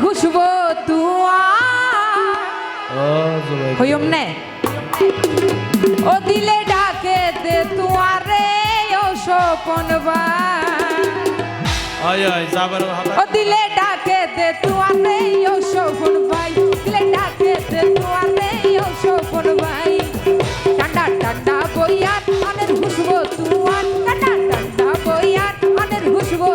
খুশবো তুয়া। হইম নে। ও দিলে ডাকে দে তুয়ারে ও হালা ও দিলে ডাকে দে তুয়ারে ও সপন ভাই দিলে ডাকে দে তুয়ারে ও সপন ভাই ঠান্ডা ঠান্ডা বইয়ার মনের খুশবো তুয়ার ঠান্ডা ঠান্ডা বইয়ার মনের খুশবো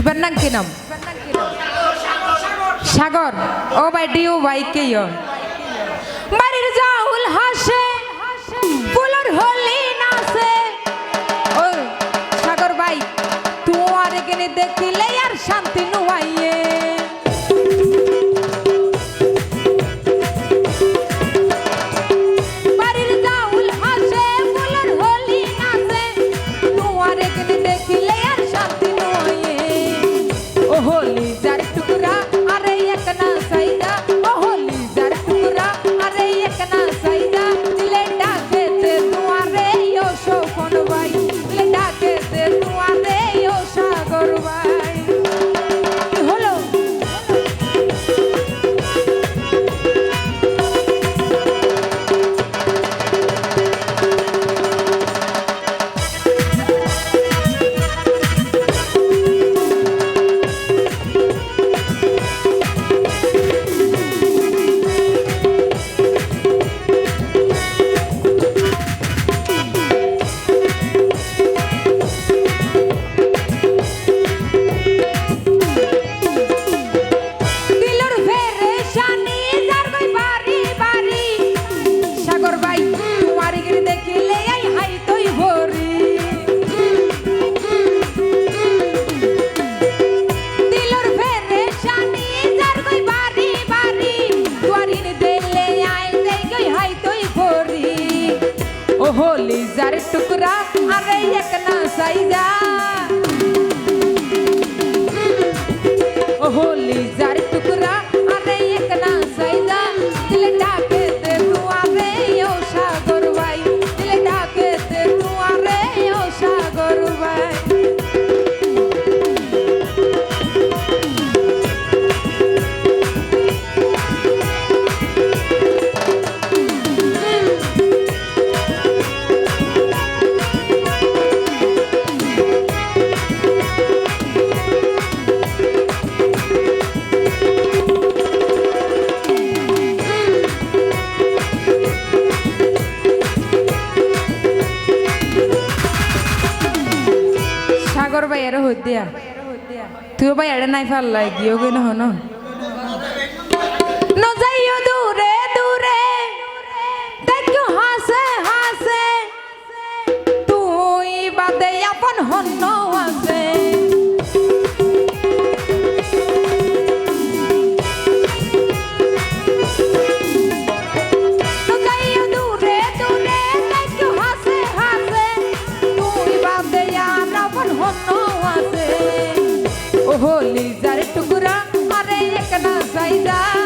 ইবার নাম কি নাম? সাগর। ও ভাইটি ও ভাই, কে? বাড়ির জাউল হাসে, ফুলর হলি নাচে। ও সাগর ভাই তোমার এখানে দেখিলে আর শান্তি সাগর ভাই এর হদ্দিয়া তুই ভাই এড়ে নাই ফাল্লাই গিয়েও গই নহ ন। যাইও দূরে দূরে দেখো হাসে হাসে তুই বাদে আপন হন্য ও হোলি যার টুকরা আরে এক না সাইদা ও হোলি যার টুকরা আরে এক না সাইদা